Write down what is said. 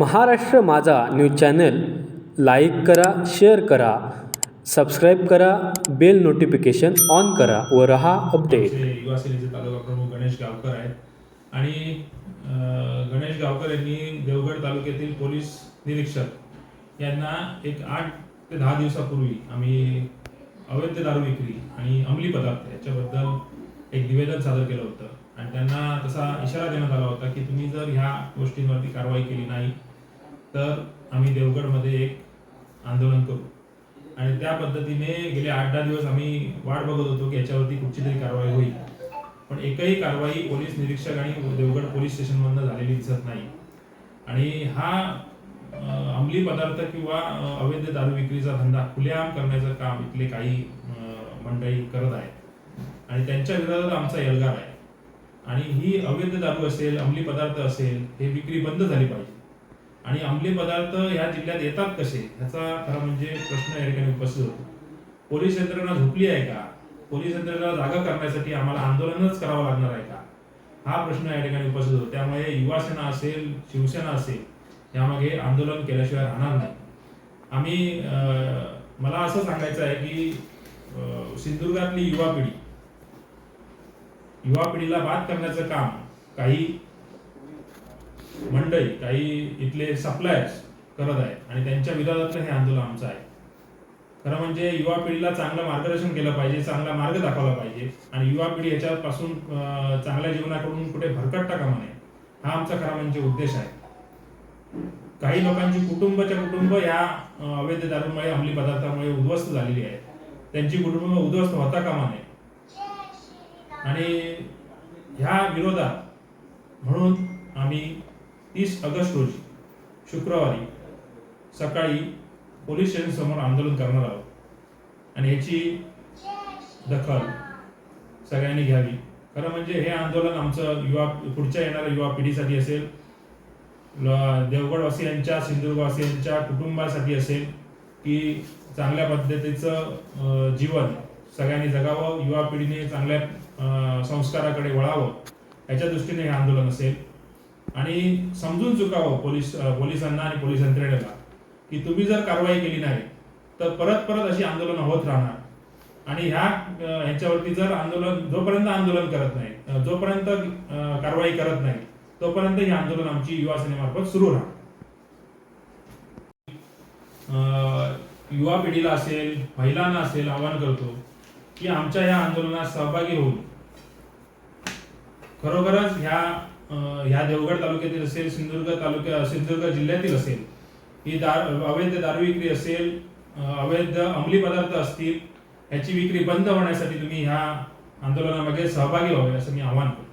Maharashtra Majha news channel like करा share करा subscribe करा बेल नोटिफिकेशन ऑन करा व रहा अपडेट. युवा सेनेचे तालुका प्रमुख गणेश गावकर आहेत. आणि गणेश गावकर यांनी देवगड तालुक्यातील पोलीस निरीक्षक यांना एक आठ ते दहा दिवसापूर्वी आम्ही अवैध दारू विक्री आणि अंमली पदार्थ याच्याबद्दल एक निवेदन सादर केलं होतं. आणि त्यांना तसा इशारा देण्यात आला होता की तुम्ही जर ह्या गोष्टींवरती कारवाई केली नाही तर आम्ही देवगडमध्ये एक आंदोलन करू. आणि त्या पद्धतीने गेले आठ दहा दिवस आम्ही वाट बघत होतो की याच्यावरती कुठची तरी कारवाई होईल. पण एकही कारवाई पोलीस निरीक्षक आणि देवगड पोलीस स्टेशनमधनं झालेली दिसत नाही. आणि हा अंमली पदार्थ किंवा अवैध दारू विक्रीचा धंदा खुलेआम करण्याचं काम इथले काही मंडळी करत आहेत. आणि त्यांच्या विरोधात आमचा एल्गार आहे. आणि ही अवैध दारू असेल अंमली पदार्थ असेल हे विक्री बंद झाली पाहिजे. आणि अंमली पदार्थ ह्या जिल्ह्यात येतात कसे? ह्याचा खरा म्हणजे प्रश्न या ठिकाणी उपस्थित होतो. पोलीस यंत्रणा झोपली आहे का? पोलीस यंत्रणा जागा करण्यासाठी आम्हाला आंदोलनच करावं लागणार आहे का? हा प्रश्न या ठिकाणी उपस्थित होतो. त्यामुळे युवासेना असेल शिवसेना असेल यामागे आंदोलन केल्याशिवाय राहणार नाही. आम्ही अं, मला असं सांगायचं आहे की सिंधुदुर्गातली युवा पिढी युवा पिढीला बाद करण्याचं काम काही मंडळी काही इथले सप्लायर्स करत आहेत आणि त्यांच्या विरोधातलं हे आंदोलन आमचं आहे. खरं म्हणजे युवा पिढीला चांगलं मार्गदर्शन केलं पाहिजे चांगला मार्ग दाखवला पाहिजे आणि युवा पिढी याच्यापासून चांगल्या जीवनाकडून कुठे भरकटता कामा नये हा आमचा खरा म्हणजे उद्देश आहे. काही लोकांची कुटुंबच्या कुटुंब या अवैध दारूमुळे अंमली पदार्थामुळे उद्ध्वस्त झालेली आहेत. त्यांची कुटुंब उद्ध्वस्त होता कामा नये. आणि ह्या विरोधात म्हणून आम्ही तीस ऑगस्ट रोजी शुक्रवारी सकाळी पोलीस स्टेशनसमोर आंदोलन करणार आहोत. आणि याची दखल सगळ्यांनी घ्यावी. खरं म्हणजे हे आंदोलन आमचं युवा पुढच्या येणाऱ्या युवा पिढीसाठी असेल देवगडवासियांच्या सिंधुदुर्गवासियांच्या कुटुंबासाठी असेल की चांगल्या पद्धतीचं जीवन सगळ्यांनी जगावं युवा पिढीने चांगल्या संस्काराकडे वळावं याच्या दृष्टीने हे आंदोलन असेल. आणि समजून चुकावं पोलीस पोलिसांना आणि पोलीस यंत्रणेला की तुम्ही जर कारवाई केली नाही तर परत परत अशी आंदोलनं होत राहणार. आणि ह्या ह्याच्यावरती जर आंदोलन जोपर्यंत आंदोलन करत नाही जोपर्यंत कारवाई करत नाही तोपर्यंत ही आंदोलन आमची युवा सेनेमार्फत सुरू राहणार. अं, युवा पिढीला असेल महिलांना असेल आवाहन करतो की आमच्या या आंदोलनात सहभागी होऊन. खरोखरच ह्या ह्या देवगड तालुक्यातील असेल सिंधुदुर्ग तालुक्या सिंधुदुर्ग जिल्ह्यातील असेल ही दार अवैध दारू विक्री असेल अवैध अंमली पदार्थ असतील याची विक्री बंद होण्यासाठी तुम्ही ह्या आंदोलनामध्ये सहभागी व्हावे असं मी आवाहन करतो.